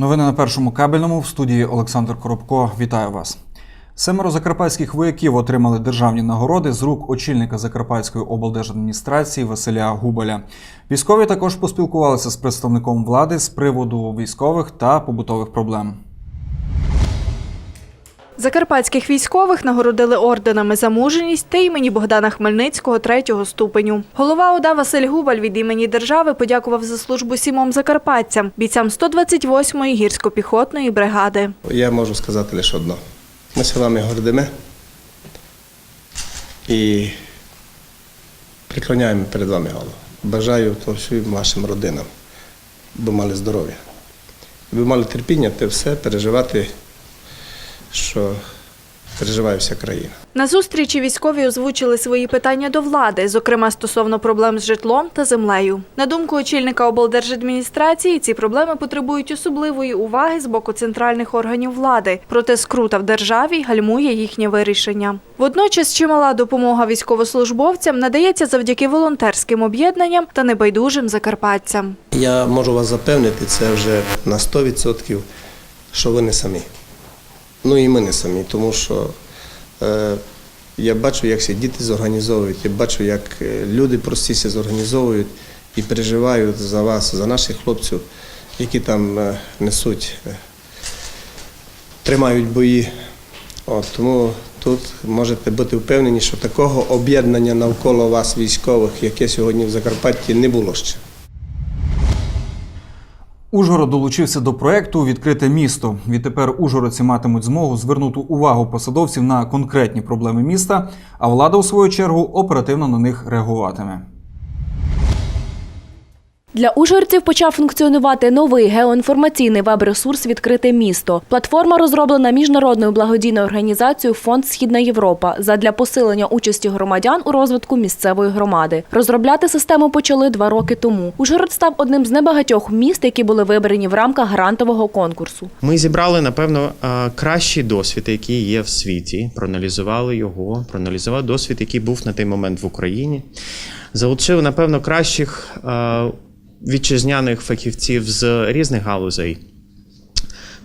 Новини на першому кабельному в студії Олександр Коробко. Вітаю вас. Семеро закарпатських вояків отримали державні нагороди з рук очільника Закарпатської облдержадміністрації Василя Губаля. Військові також поспілкувалися з представником влади з приводу військових та побутових проблем. Закарпатських військових нагородили орденами за мужність та імені Богдана Хмельницького третього ступеню. Голова ОДА Василь Губаль від імені держави подякував за службу сімом закарпатцям, бійцям 128-ї гірсько-піхотної бригади. Я можу сказати лише одно. Ми з вами гордими і приклоняємо перед вами голову. Бажаю всім вашим родинам, бо мали здоров'я. Ви мали терпіння те все переживати, що переживає вся країна. На зустрічі військові озвучили свої питання до влади, зокрема стосовно проблем з житлом та землею. На думку очільника облдержадміністрації, ці проблеми потребують особливої уваги з боку центральних органів влади. Проте скрута в державі гальмує їхнє вирішення. Водночас чимала допомога військовослужбовцям надається завдяки волонтерським об'єднанням та небайдужим закарпатцям. Я можу вас запевнити, це вже на 100%, що ви не самі. Ну і ми не самі, тому що е, я бачу, як ці діти зорганізовують, я бачу, як е, люди простіше зорганізовують і переживають за вас, за наших хлопців, які там е, несуть, е, тримають бої. От, тому тут можете бути впевнені, що такого об'єднання навколо вас, військових, яке сьогодні в Закарпатті, не було ще. Ужгород долучився до проекту Відкрите місто. Відтепер ужгородці матимуть змогу звернути увагу посадовців на конкретні проблеми міста, а влада, у свою чергу, оперативно на них реагуватиме. Для ужгородців почав функціонувати новий геоінформаційний веб-ресурс Відкрите місто. Платформа розроблена міжнародною благодійною організацією Фонд Східна Європа задля посилення участі громадян у розвитку місцевої громади. Розробляти систему почали два роки тому. Ужгород став одним з небагатьох міст, які були вибрані в рамках грантового конкурсу. Ми зібрали, напевно, е, кращий досвід, який є в світі, проаналізували його, проаналізували досвід, який був на той момент в Україні. Залучили, напевно, кращих е, вітчизняних фахівців з різних галузей.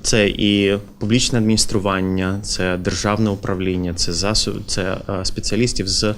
Це і публічне адміністрування, це державне управління, це засоб, це е, спеціалістів з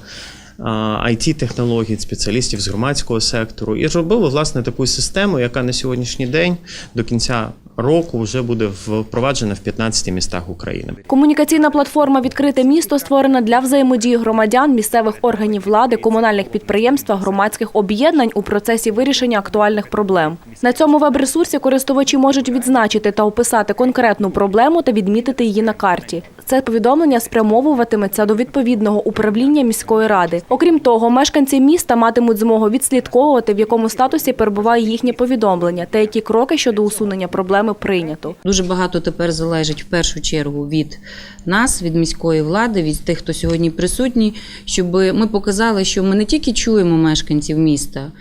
it технологій спеціалістів з громадського сектору. І зробили власне таку систему, яка на сьогоднішній день до кінця року вже буде впроваджена в 15 містах України. Комунікаційна платформа Відкрите місто створена для взаємодії громадян, місцевих органів влади, комунальних підприємств та громадських об'єднань у процесі вирішення актуальних проблем. На цьому веб-ресурсі користувачі можуть відзначити та описати конкретну проблему та відмітити її на карті. Це повідомлення спрямовуватиметься до відповідного управління міської ради. Окрім того, мешканці міста матимуть змогу відслідковувати, в якому статусі перебуває їхнє повідомлення та які кроки щодо усунення проблеми прийнято. Дуже багато тепер залежить в першу чергу від нас, від міської влади, від тих, хто сьогодні присутній, щоб ми показали, що ми не тільки чуємо мешканців міста.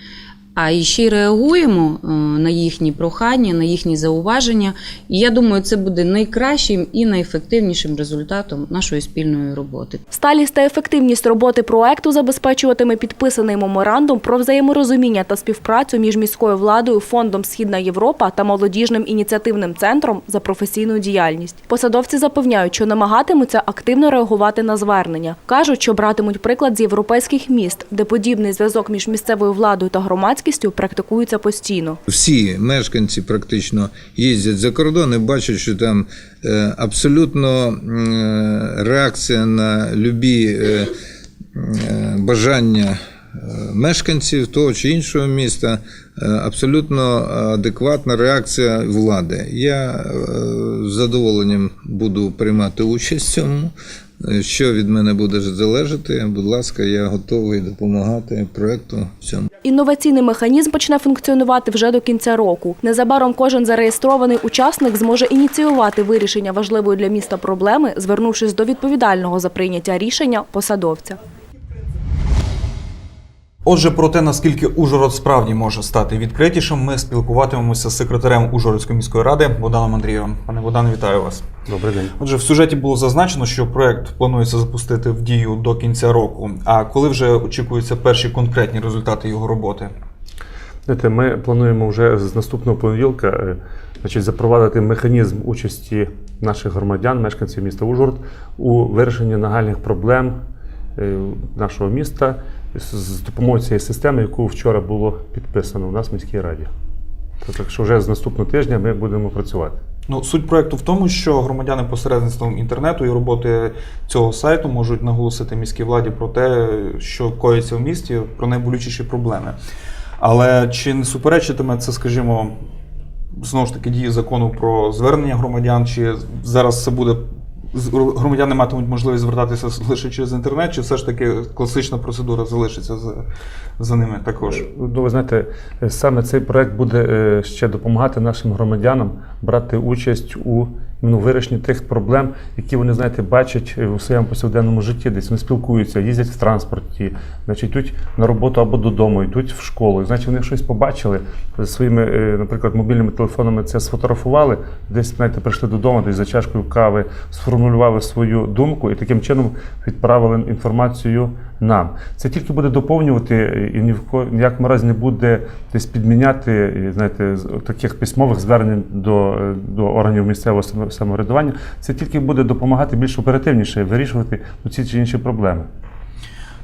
А і ще й реагуємо е, на їхні прохання, на їхні зауваження. І я думаю, це буде найкращим і найефективнішим результатом нашої спільної роботи. Сталість та ефективність роботи проекту забезпечуватиме підписаний меморандум про взаєморозуміння та співпрацю між міською владою, фондом Східна Європа та молодіжним ініціативним центром за професійну діяльність. Посадовці запевняють, що намагатимуться активно реагувати на звернення. кажуть, що братимуть приклад з європейських міст, де подібний зв'язок між місцевою владою та громадськістю практикується постійно. Всі мешканці практично їздять за кордон і бачать, що там е, абсолютно м, реакція на любі е, е, бажання е, мешканців того чи іншого міста, е, абсолютно адекватна реакція влади. Я е, з задоволенням буду приймати участь в цьому. Що від мене буде залежати, будь ласка, я готовий допомагати проекту в. Інноваційний механізм почне функціонувати вже до кінця року. Незабаром кожен зареєстрований учасник зможе ініціювати вирішення важливої для міста проблеми, звернувшись до відповідального за прийняття рішення посадовця. Отже, про те, наскільки Ужгород справді може стати відкритішим, ми спілкуватимемося з секретарем Ужгородської міської ради Богданом Андрієвим. Пане Богдан, вітаю вас. Добрий день. Отже, в сюжеті було зазначено, що проект планується запустити в дію до кінця року. А коли вже очікуються перші конкретні результати його роботи? Знаєте, ми плануємо вже з наступного понеділка е, значить, запровадити механізм участі наших громадян, мешканців міста Ужгород у вирішенні нагальних проблем е, нашого міста з- допомогою цієї системи, яку вчора було підписано у нас в міській раді. Так що вже з наступного тижня ми будемо працювати. Ну, суть проекту в тому, що громадяни посередництвом інтернету і роботи цього сайту можуть наголосити міській владі про те, що коїться в місті, про найболючіші проблеми. Але чи не суперечитиме це, скажімо, знову ж таки дії закону про звернення громадян, чи зараз це буде громадяни матимуть можливість звертатися лише через інтернет, чи все ж таки класична процедура залишиться за, за ними також? Ну, ви знаєте, е, саме цей проект буде е, ще допомагати нашим громадянам брати участь у ну, вирішенні тих проблем, які вони, знаєте, бачать е, у своєму повсякденному житті. Десь вони спілкуються, їздять в транспорті, значить, йдуть на роботу або додому, йдуть в школу. Значить, вони щось побачили своїми, е, наприклад, мобільними телефонами це сфотографували, десь, знаєте, прийшли додому, десь за чашкою кави, сформулювали свою думку і таким чином відправили інформацію нам. Це тільки буде доповнювати і ні в ко- ніякому разі не буде десь підміняти знаєте, таких письмових звернень до, до органів місцевого самоврядування. Це тільки буде допомагати більш оперативніше вирішувати ну, ці чи інші проблеми.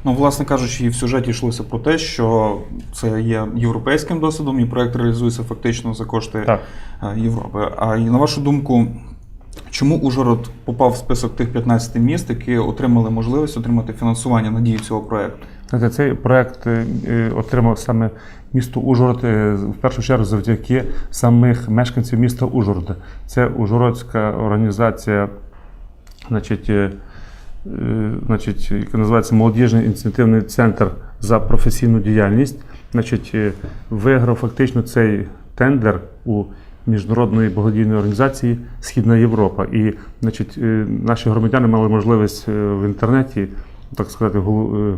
Ну, власне кажучи, і в сюжеті йшлося про те, що це є європейським досвідом, і проект реалізується фактично за кошти Так. е, Європи. А і на вашу думку, чому Ужгород попав в список тих 15 міст, які отримали можливість отримати фінансування на дію цього? Знаєте, цей проект е, е, отримав саме місто Ужгород е, в першу чергу завдяки самих мешканців міста Ужгорода. Це Ужгородська організація, значить, значить, яка називається Молодіжний ініціативний центр за професійну діяльність. Значить, виграв фактично цей тендер у міжнародної благодійної організації Східна Європа. І значить, е, наші громадяни мали можливість е, в інтернеті, так сказати, е,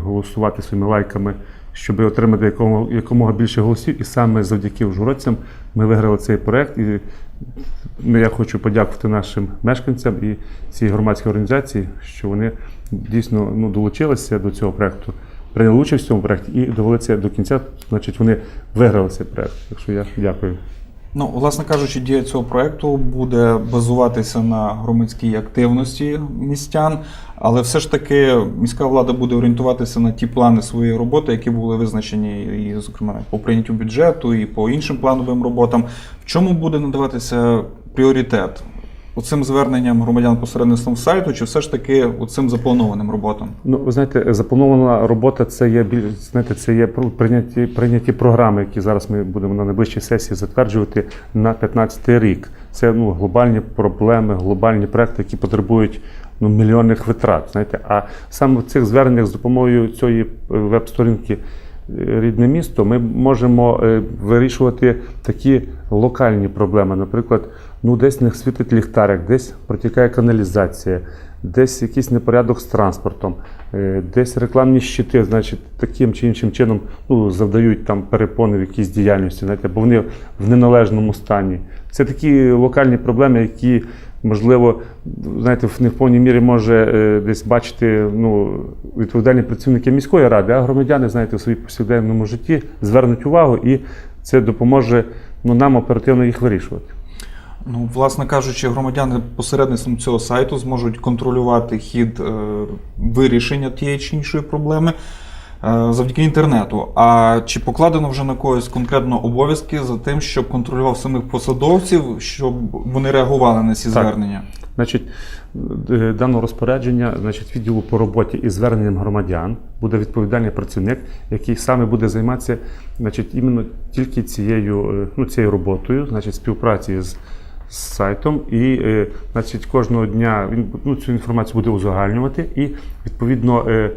голосувати своїми лайками, щоб отримати якомога, якомога більше голосів. І саме завдяки ужгородцям ми виграли цей проект. І ну, я хочу подякувати нашим мешканцям і цій громадській організації, що вони дійсно ну, долучилися до цього проекту, прийняли участь в цьому проекті і довели це до кінця. Значить, вони виграли цей проект. Так що я дякую. Ну, власне кажучи, дія цього проекту буде базуватися на громадській активності містян, але все ж таки міська влада буде орієнтуватися на ті плани своєї роботи, які були визначені, і, зокрема, по прийняттю бюджету і по іншим плановим роботам. В чому буде надаватися пріоритет? Оцим зверненням громадян посередництвом сайту, чи все ж таки оцим запланованим роботам? Ну, ви знаєте, запланована робота це є знаєте, це є прийняті, прийняті програми, які зараз ми будемо на найближчій сесії затверджувати на 15 рік. Це ну, глобальні проблеми, глобальні проекти, які потребують ну, мільйонних витрат. Знаєте, а саме в цих зверненнях з допомогою цієї е, веб-сторінки е, рідне місто, ми можемо е, вирішувати такі локальні проблеми. Наприклад, ну десь не світить ліхтарик, десь протікає каналізація, десь якийсь непорядок з транспортом, е, десь рекламні щити, значить, таким чи іншим чином ну, завдають там перепони в якійсь діяльності, знаєте, бо вони в неналежному стані. Це такі локальні проблеми, які. Можливо, знаєте, не в повній мірі може е, десь бачити ну, відповідальні працівники міської ради, а громадяни, знаєте, у своїй повсякденному житті звернуть увагу, і це допоможе ну, нам оперативно їх вирішувати. Ну, власне кажучи, громадяни посередництвом цього сайту зможуть контролювати хід е, вирішення тієї чи іншої проблеми е, завдяки інтернету. А чи покладено вже на когось конкретно обов'язки за тим, щоб контролював самих посадовців, щоб вони реагували на ці Так. звернення? Значить, е, дане розпорядження, значить, відділу по роботі із зверненням громадян буде відповідальний працівник, який саме буде займатися, значить, іменно тільки цією, ну, цією роботою, значить, співпраці з, з сайтом. І, е, значить, кожного дня він ну, цю інформацію буде узагальнювати і відповідно. е,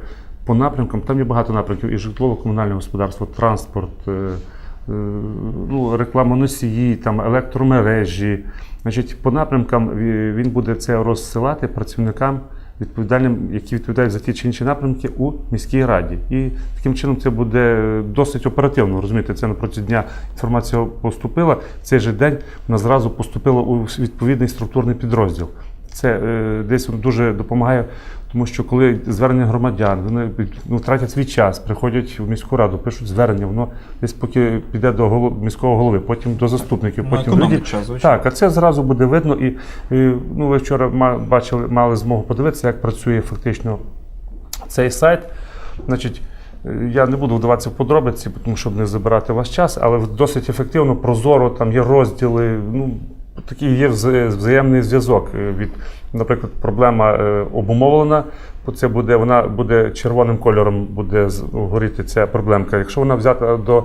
По напрямкам там є багато напрямків: і житлово-комунальне господарство, транспорт, е, ну, реклама носії, там електромережі. Значить, по напрямкам він буде це розсилати працівникам відповідальним, які відповідають за ті чи інші напрямки у міській раді. І таким чином це буде досить оперативно. Розумієте, це на протягом дня інформація поступила. Цей же день вона зразу поступила у відповідний структурний підрозділ. Це е, десь дуже допомагає Тому що коли звернення громадян, вони ну, тратять свій час, приходять в міську раду, пишуть звернення, воно десь поки піде до голов- міського голови, потім до заступників, Ну, потім до- час. Так, а це зразу буде видно. І, і ну, ви вчора бачили, мали змогу подивитися, як працює фактично цей сайт. Значить, я не буду вдаватися в подробиці, тому щоб не забирати ваш час, але досить ефективно, прозоро, там є розділи. Ну, такий є взаємний зв'язок. Е, Від, наприклад, проблема е, обумовлена, це буде, вона буде червоним кольором буде горіти ця проблемка. Якщо вона взята до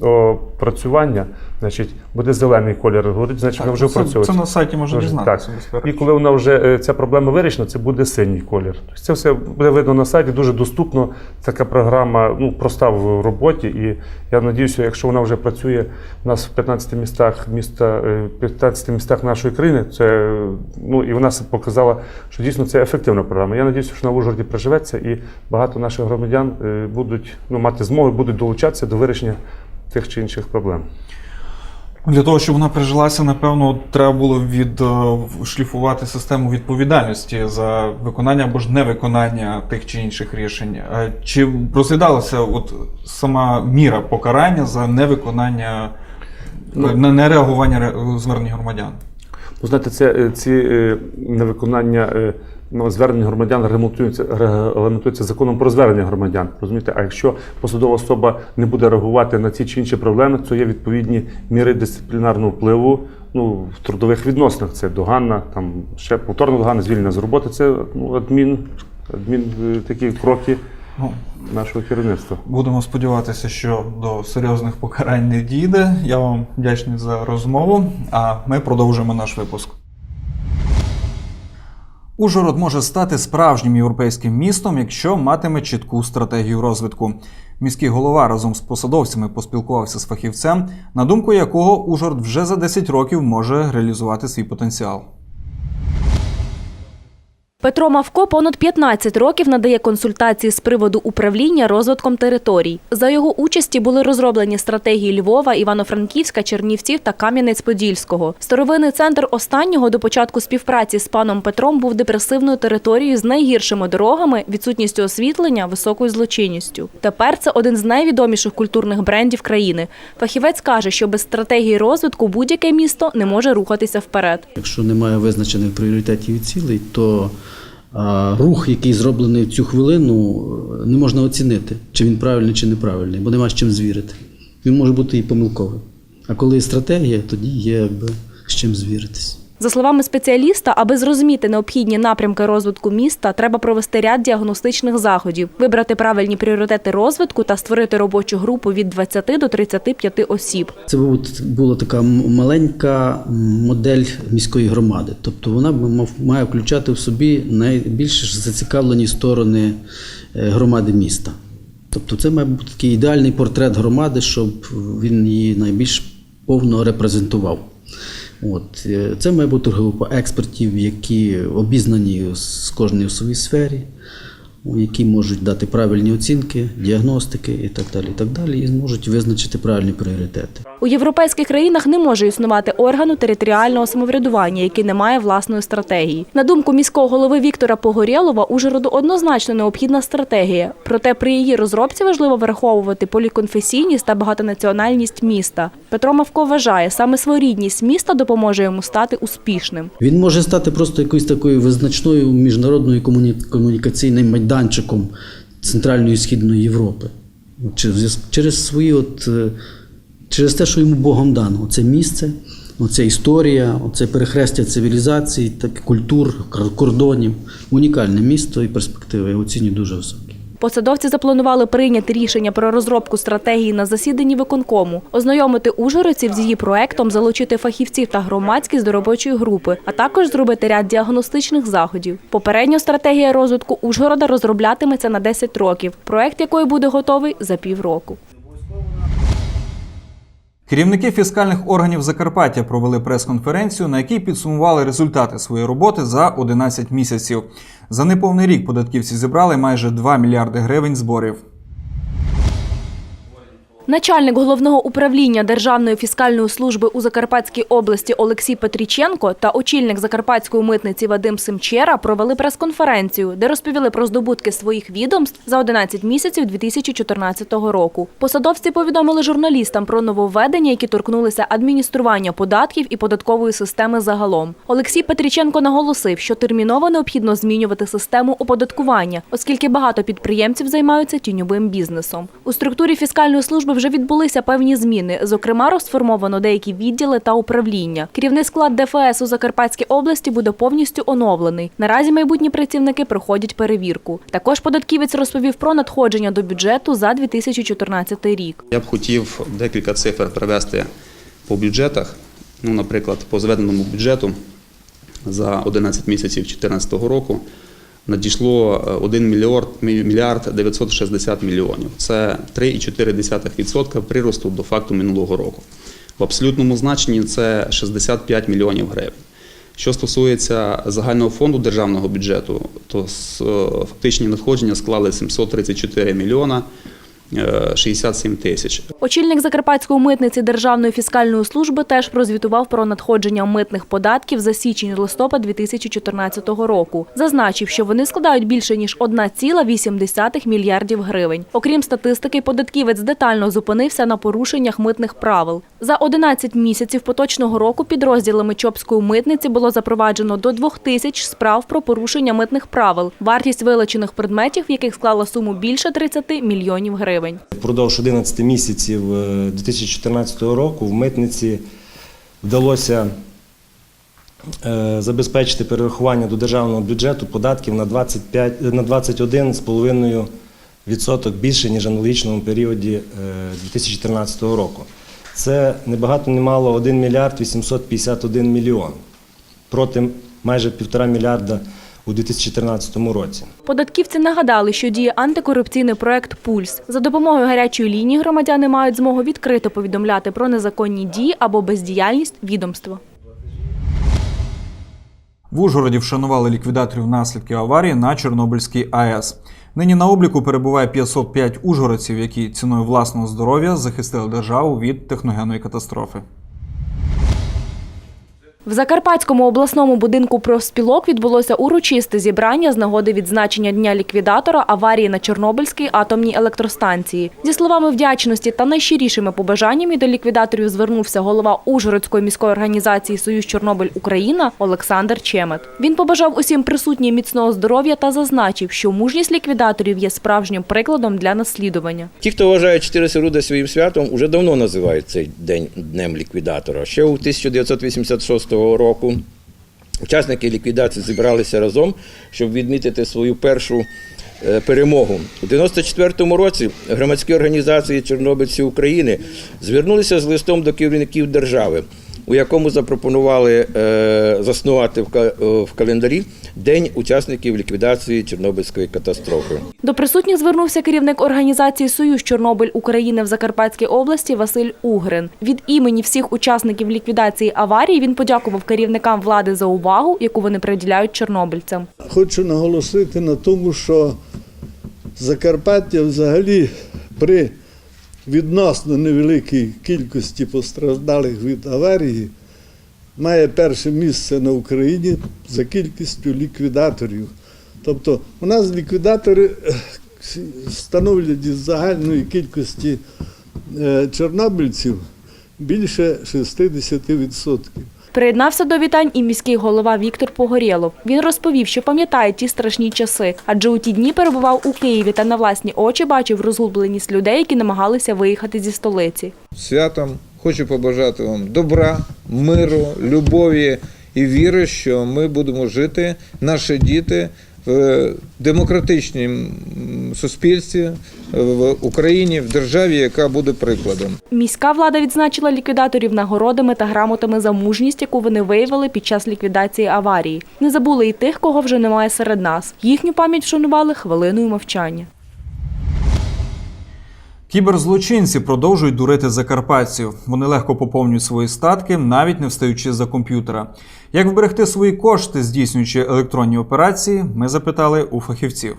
опрацювання, значить буде зелений колір горить, значить вона вже опрацьовується. це на сайті можна дізнатися. І коли вона вже е, ця проблема вирішена, це буде синій колір. Тобто це все буде видно на сайті, дуже доступно. Така програма ну, проста в роботі. І я надіюся, якщо вона вже працює у нас в 15 містах міста, е, 15 містах нашої країни, це е, ну і вона показала, що дійсно це ефективна програма. Я надіюся, що на Ужгороді приживеться і багато наших громадян е, будуть ну, мати змогу, будуть долучатися до вирішення тих чи інших проблем. Для того, щоб вона прижилася, напевно, треба було відшліфувати систему відповідальності за виконання або ж невиконання тих чи інших рішень. Е, Чи розглядалася от сама міра покарання за невиконання, Ну. не- нереагування ре- звернень громадян? Ви знаєте, це е, ці е, невиконання е, ну, звернень громадян регламентуються, регламентуються законом про звернення громадян. Розумієте? А якщо посадова особа не буде реагувати на ці чи інші проблеми, то є відповідні міри дисциплінарного впливу ну, в трудових відносинах. Це доганна, там ще повторно доганна, звільнення з роботи. Це ну, адмін, адмін е, такі кроки Ну, нашого керівництва. Будемо сподіватися, що до серйозних покарань не дійде. Я вам вдячний за розмову, а ми продовжуємо наш випуск. Ужгород може стати справжнім європейським містом, якщо матиме чітку стратегію розвитку. Міський голова разом з посадовцями поспілкувався з фахівцем, на думку якого Ужгород вже за 10 років може реалізувати свій потенціал. Петро Мавко понад 15 років надає консультації з приводу управління розвитком територій. За його участі були розроблені стратегії Львова, Івано-Франківська, Чернівців та Кам'янець-Подільського. Старовинний центр останнього до початку співпраці з паном Петром був депресивною територією з найгіршими дорогами, відсутністю освітлення, високою злочинністю. Тепер це один з найвідоміших культурних брендів країни. Фахівець каже, що без стратегії розвитку будь-яке місто не може рухатися вперед. Якщо немає визначених пріоритетів і цілей, то а, рух, який зроблений в цю хвилину, е, не можна оцінити, чи він правильний, чи неправильний, бо нема з чим звірити. Він може бути і помилковий. А коли стратегія, тоді є якби з чим звіритись. За словами спеціаліста, аби зрозуміти необхідні напрямки розвитку міста, треба провести ряд діагностичних заходів, вибрати правильні пріоритети розвитку та створити робочу групу від 20 до 35 осіб. Це була така маленька модель міської громади. Тобто вона має включати в собі найбільш зацікавлені сторони е, громади міста. Тобто це має бути такий ідеальний портрет громади, щоб він її найбільш повно репрезентував. От. е, Це має бути група експертів, які обізнані з кожної в своїй сфері, які можуть дати правильні оцінки, діагностики і так далі, і так далі, і зможуть визначити правильні пріоритети. У європейських країнах не може існувати органу територіального самоврядування, який не має власної стратегії. На думку міського голови Віктора Погорєлова, Ужгороду однозначно необхідна стратегія. Проте при її розробці важливо враховувати поліконфесійність та багатонаціональність міста. Петро Мавко вважає, саме своєрідність міста допоможе йому стати успішним. Він може стати просто якоюсь такою визначною міжнародною комуні- комунікаційним майданчиком Центральної і Східної Європи. Через, свої от, е, через те, що йому Богом дано. Це місце, оця історія, оце перехрестя цивілізацій, так, культур, кордонів. Унікальне місто і перспективи я оцінюю дуже високі. Посадовці запланували прийняти рішення про розробку стратегії на засіданні виконкому, ознайомити ужгородців з її проектом, залучити фахівців та громадськість до робочої групи, а також зробити ряд діагностичних заходів. Попередньо стратегія розвитку Ужгорода розроблятиметься на 10 років, проект якої буде готовий за півроку. Керівники фіскальних органів Закарпаття провели прес-конференцію, на якій підсумували результати своєї роботи за 11 місяців. За неповний рік податківці зібрали майже 2 мільярди гривень зборів. Начальник головного управління Державної фіскальної служби у Закарпатській області Олексій Петріченко та очільник Закарпатської митниці Вадим Семчера провели прес-конференцію, де розповіли про здобутки своїх відомств за 11 місяців 2014 року. Посадовці повідомили журналістам про нововведення, які торкнулися адміністрування податків і податкової системи загалом. Олексій Петріченко наголосив, що терміново необхідно змінювати систему оподаткування, оскільки багато підприємців займаються тіньовим бізнесом. У структурі фіскальної служби вже відбулися певні зміни. Зокрема, розформовано деякі відділи та управління. Керівний склад ДФС у Закарпатській області буде повністю оновлений. Наразі майбутні працівники проходять перевірку. Також податківець розповів про надходження до бюджету за 2014 рік. Я б хотів декілька цифр привести по бюджетах. Ну, наприклад, по зведеному бюджету за 11 місяців 2014 року надійшло е, 1 мільярд, мільярд 960 мільйонів. Це 3,4% приросту до факту минулого року. В абсолютному значенні це 65 мільйонів гривень. Що стосується загального фонду державного бюджету, то е, фактичні надходження склали 734 мільйона е, 67 тисяч. Очільник Закарпатської митниці Державної фіскальної служби теж прозвітував про надходження митних податків за січень-листопад 2014 року. Зазначив, що вони складають більше ніж 1,8 мільярдів гривень. Окрім статистики, податківець детально зупинився на порушеннях митних правил. За 11 місяців поточного року підрозділами Чопської митниці було запроваджено до 2 тисяч справ про порушення митних правил. Вартість вилучених предметів, в яких склала суму більше 30 мільйонів гривень. Впродовж 11 місяців е, 2014 року в митниці вдалося е, забезпечити перерахування до державного бюджету податків на 25, е, на 21,5% більше, ніж в аналогічному періоді е, 2013 року. Це не багато не мало 1 мільярд 851 мільйон проти майже півтора мільярда у 2013 році. Податківці нагадали, що діє антикорупційний проект Пульс. За допомогою гарячої лінії громадяни мають змогу відкрито повідомляти про незаконні дії або бездіяльність відомства. В Ужгороді вшанували ліквідаторів наслідків аварії на Чорнобильській АЕС. Нині на обліку перебуває 505 ужгородців, які ціною власного здоров'я захистили державу від техногенної катастрофи. В Закарпатському обласному будинку профспілок відбулося урочисте зібрання з нагоди відзначення дня ліквідатора аварії на Чорнобильській атомній електростанції. Зі словами вдячності та найщирішими побажаннями до ліквідаторів звернувся голова Ужгородської міської організації Союз Чорнобиль Україна Олександр Чемет. Він побажав усім присутнім міцного здоров'я та зазначив, що мужність ліквідаторів є справжнім прикладом для наслідування. Ті, хто вважає 4 Сируда своїм святом, уже давно називають цей день днем ліквідатора. Ще у 1986 року учасники ліквідації зібралися разом, щоб відмітити свою першу е, перемогу. У 94-му році громадські організації Чорнобильці України звернулися з листом до керівників держави, у якому запропонували е, заснувати в, е, в календарі День учасників ліквідації Чорнобильської катастрофи. До присутніх звернувся керівник організації Союз Чорнобиль України в Закарпатській області Василь Угрин. Від імені всіх учасників ліквідації аварії він подякував керівникам влади за увагу, яку вони приділяють чорнобильцям. Хочу наголосити на тому, що Закарпаття взагалі при відносно невеликій кількості постраждалих від аварії має перше місце на Україні за кількістю ліквідаторів. Тобто у нас ліквідатори е, становлять із загальної кількості е, чорнобильців більше 60%. Приєднався до вітань і міський голова Віктор Погорєлов. Він розповів, що пам'ятає ті страшні часи, адже у ті дні перебував у Києві та на власні очі бачив розгубленість людей, які намагалися виїхати зі столиці. Святом хочу побажати вам добра, миру, любові і віри, що ми будемо жити, наші діти в демократичному суспільстві, в Україні, в державі, яка буде прикладом. Міська влада відзначила ліквідаторів нагородами та грамотами за мужність, яку вони виявили під час ліквідації аварії. Не забули і тих, кого вже немає серед нас. Їхню пам'ять вшанували хвилиною мовчання. Кіберзлочинці продовжують дурити закарпатців. Вони легко поповнюють свої статки, навіть не встаючи за комп'ютера. Як вберегти свої кошти, здійснюючи електронні операції, ми запитали у фахівців.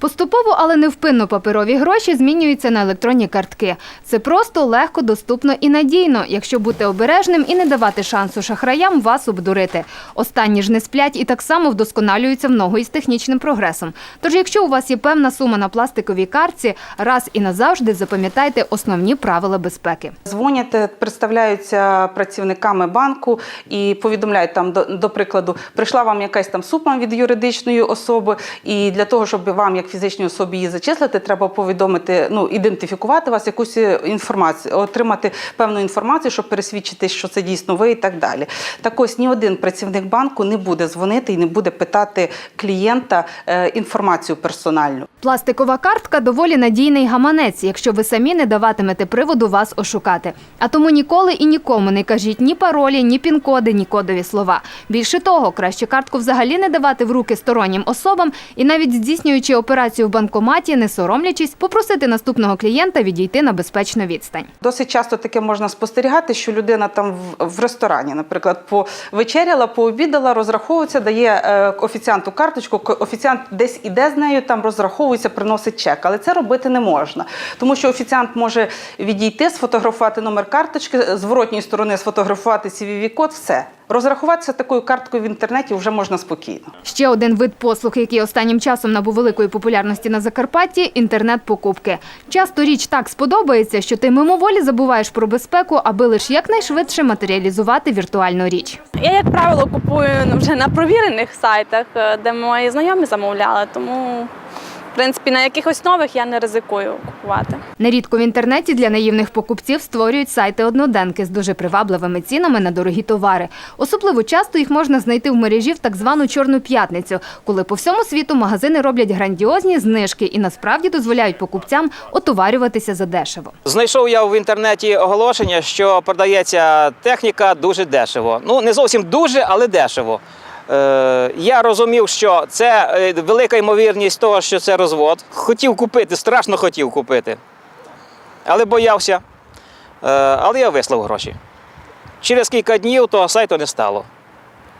Поступово, але невпинно паперові гроші змінюються на електронні картки. Це просто, легко, доступно і надійно, якщо бути обережним і не давати шансу шахраям вас обдурити. Останні ж не сплять і так само вдосконалюються в ногу із технічним прогресом. Тож, якщо у вас є певна сума на пластиковій картці, раз і назавжди запам'ятайте основні правила безпеки. Дзвонять, е, представляються працівниками банку і повідомляють там, до, до прикладу, прийшла вам якась там сума від юридичної особи, і для того, щоб вам, як фізичній особі, її зачислити, треба повідомити, ну ідентифікувати вас, якусь е, інформацію, отримати певну інформацію, щоб пересвідчити, що це дійсно ви, і так далі. Так ось ні один працівник банку не буде дзвонити і не буде питати клієнта е, інформацію персональну. Пластикова картка доволі надійний гаманець, якщо ви самі не даватимете приводу вас ошукати. А тому ніколи і нікому не кажіть ні паролі, ні пін-коди, ні кодові слова. Більше того, краще картку взагалі не давати в руки стороннім особам і навіть здійснюючи операцію в банкоматі, не соромлячись, попросити наступного клієнта відійти на безпечну відстань. Досить часто таке можна спостерігати, що людина там в, ресторані, наприклад, повечеряла, пообідала, розраховується, дає е, офіціанту карточку. Офіціант десь іде з нею, там розраховується, приносить чек. Але це робити не можна, тому що офіціант може відійти, сфотографувати номер карточки, з сторони сфотографувати cvv код все. Розрахуватися такою карткою в інтернеті вже можна спокійно. Ще один вид послуг, який останнім часом набув великої популярності на Закарпатті – інтернет-покупки. Часто річ так сподобається, що ти мимоволі забуваєш про безпеку, аби лише якнайшвидше матеріалізувати віртуальну річ. Я, як правило, купую ну, вже на провірених сайтах, е, де мої знайомі замовляли, тому принципі на якихось нових я не ризикую купувати. Нерідко в інтернеті для наївних покупців створюють сайти одноденки з дуже привабливими цінами на дорогі товари. Особливо часто їх можна знайти в мережі в так звану чорну п'ятницю, коли по всьому світу магазини роблять грандіозні знижки і насправді дозволяють покупцям отоварюватися задешево. Знайшов я в інтернеті оголошення, що продається техніка дуже дешево. Ну не зовсім дуже, але дешево. Е, я розумів, що це е, велика ймовірність того, що це розвод. Хотів купити, страшно хотів купити, але боявся. Е, але я вислав гроші. Через кілька днів того сайту не стало.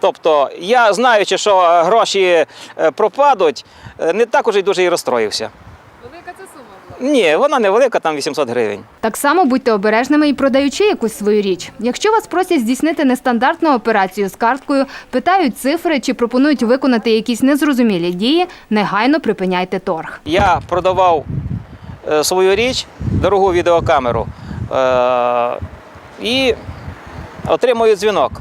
Тобто, я знаючи, що гроші пропадуть, не так уже й дуже і розстроївся. Ні, вона невелика, там 800 гривень. Так само будьте обережними і продаючи якусь свою річ. Якщо вас просять здійснити нестандартну операцію з карткою, питають цифри чи пропонують виконати якісь незрозумілі дії, негайно припиняйте торг. Я продавав е, свою річ, дорогу відеокамеру, е, і отримую дзвінок.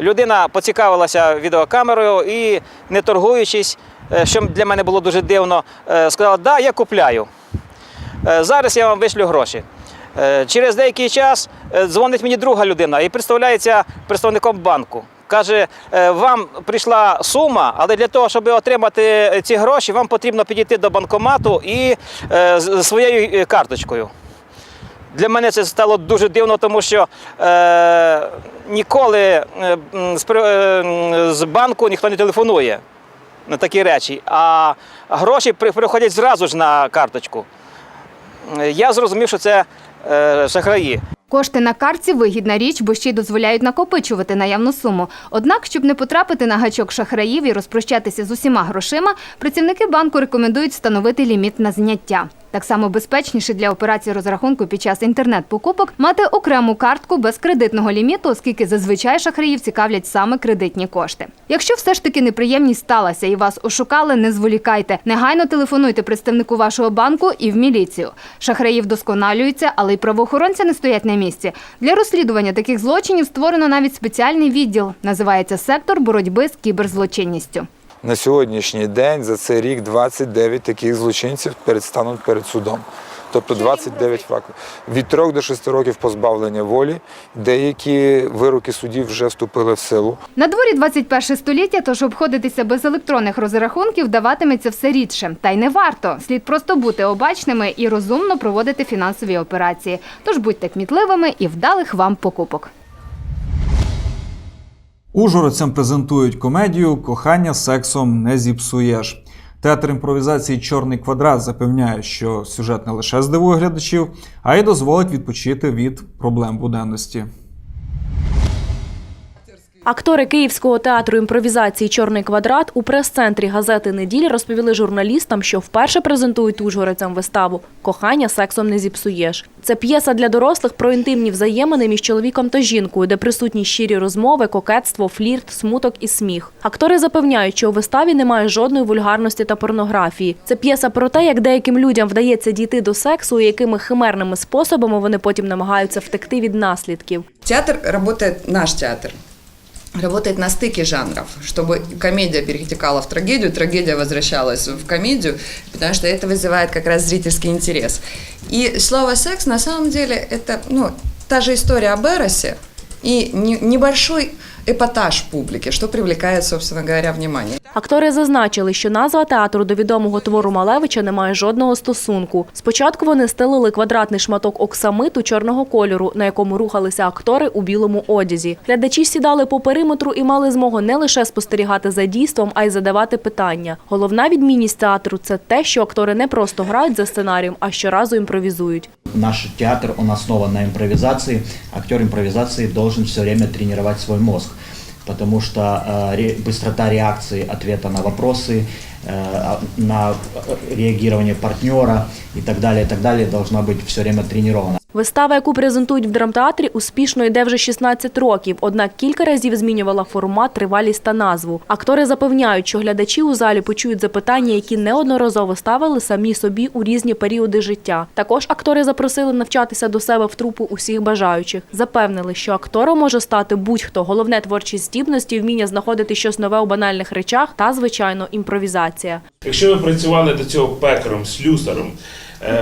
Людина поцікавилася відеокамерою і, не торгуючись, е, що для мене було дуже дивно, сказала, да, я купляю. Е, Зараз я вам вишлю гроші. Е, Через деякий час е, дзвонить мені друга людина і представляється представником банку. Каже, «Е, вам прийшла сума, але для того, щоб отримати ці гроші, вам потрібно підійти до банкомату і з своєю карточкою. Для мене це стало дуже дивно, тому що е, ніколи з, е, з банку ніхто не телефонує на такі речі, а гроші приходять зразу ж на карточку. Е, Я зрозумів, що це е, шахраї. Кошти на картці вигідна річ, бо ще й дозволяють накопичувати наявну суму. Однак, щоб не потрапити на гачок шахраїв і розпрощатися з усіма грошима, працівники банку рекомендують встановити ліміт на зняття. Так само безпечніше для операцій розрахунку під час інтернет-покупок мати окрему картку без кредитного ліміту, оскільки зазвичай шахраїв цікавлять саме кредитні кошти. Якщо все ж таки неприємність сталася і вас ошукали, не зволікайте. Негайно телефонуйте представнику вашого банку і в міліцію. Шахраї вдосконалюються, але й правоохоронці не стоять на місці. Для розслідування таких злочинів створено навіть спеціальний відділ. Називається сектор боротьби з кіберзлочинністю. На сьогоднішній день за цей рік 29 таких злочинців передстануть перед судом. Тобто 29 фактів. Від 3 до 6 років позбавлення волі. Деякі вироки судів вже вступили в силу. На дворі 21 століття, тож обходитися без електронних розрахунків даватиметься все рідше. Та й не варто. Слід просто бути обачними і розумно проводити фінансові операції. Тож будьте кмітливими і вдалих вам покупок. Ужгородцям презентують комедію Кохання сексом не зіпсуєш. Театр імпровізації Чорний квадрат запевняє, що сюжет не лише здивує глядачів, а й дозволить відпочити від проблем буденності. Актори Київського театру імпровізації Чорний квадрат у прес-центрі газети Неділі розповіли журналістам, що вперше презентують ужгородцям виставу Кохання сексом не зіпсуєш. Це п'єса для дорослих про інтимні взаємини між чоловіком та жінкою, де присутні щирі розмови, кокетство, флірт, смуток і сміх. Актори запевняють, що у виставі немає жодної вульгарності та порнографії. Це п'єса про те, як деяким людям вдається дійти до сексу, і якими химерними способами вони потім намагаються втекти від наслідків. Театр работает, наш театр, работает на стыке жанров, чтобы комедия перетекала в трагедию, трагедия возвращалась в комедию, потому что это вызывает как раз зрительский интерес. И слово «секс» на самом деле это ну, та же история об Эросе и не- небольшой эпатаж публики, что привлекает, собственно говоря, внимание. Актори зазначили, що назва театру до відомого твору Малевича не має жодного стосунку. Спочатку вони стелили квадратний шматок оксамиту чорного кольору, на якому рухалися актори у білому одязі. Глядачі сідали по периметру і мали змогу не лише спостерігати за дійством, а й задавати питання. Головна відмінність театру це те, що актори не просто грають за сценарієм, а щоразу імпровізують. Наш театр, он основан на импровизации. Актер импровизации должен все время тренировать свой мозг, потому что э, ре- быстрота реакции, ответа на вопросы, э, а- на э, реагирование партнера и так далее, и так далее должна быть все время тренирована. Вистава, яку презентують в драмтеатрі, успішно йде вже 16 років, однак кілька разів змінювала формат, тривалість та назву. Актори запевняють, що глядачі у залі почують запитання, які неодноразово ставили самі собі у різні періоди життя. Також актори запросили навчатися до себе в трупу усіх бажаючих. Запевнили, що актором може стати будь-хто. Головне творчі здібності, вміння знаходити щось нове у банальних речах та, звичайно, імпровізація. Якщо ви працювали до цього пекаром, слюсаром,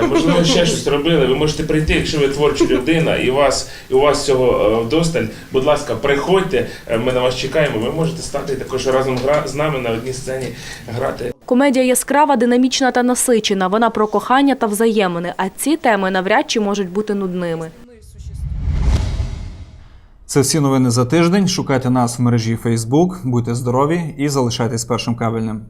можливо, ще щось робили, ви можете прийти, якщо ви творча людина і у вас, і у вас цього е, вдосталь, будь ласка, приходьте, е, ми на вас чекаємо. Ви можете стати також разом з нами на одній сцені грати. Комедія яскрава, динамічна та насичена. Вона про кохання та взаємини. А ці теми навряд чи можуть бути нудними. Це всі новини за тиждень. Шукайте нас в мережі Facebook, будьте здорові і залишайтесь першим кабельним.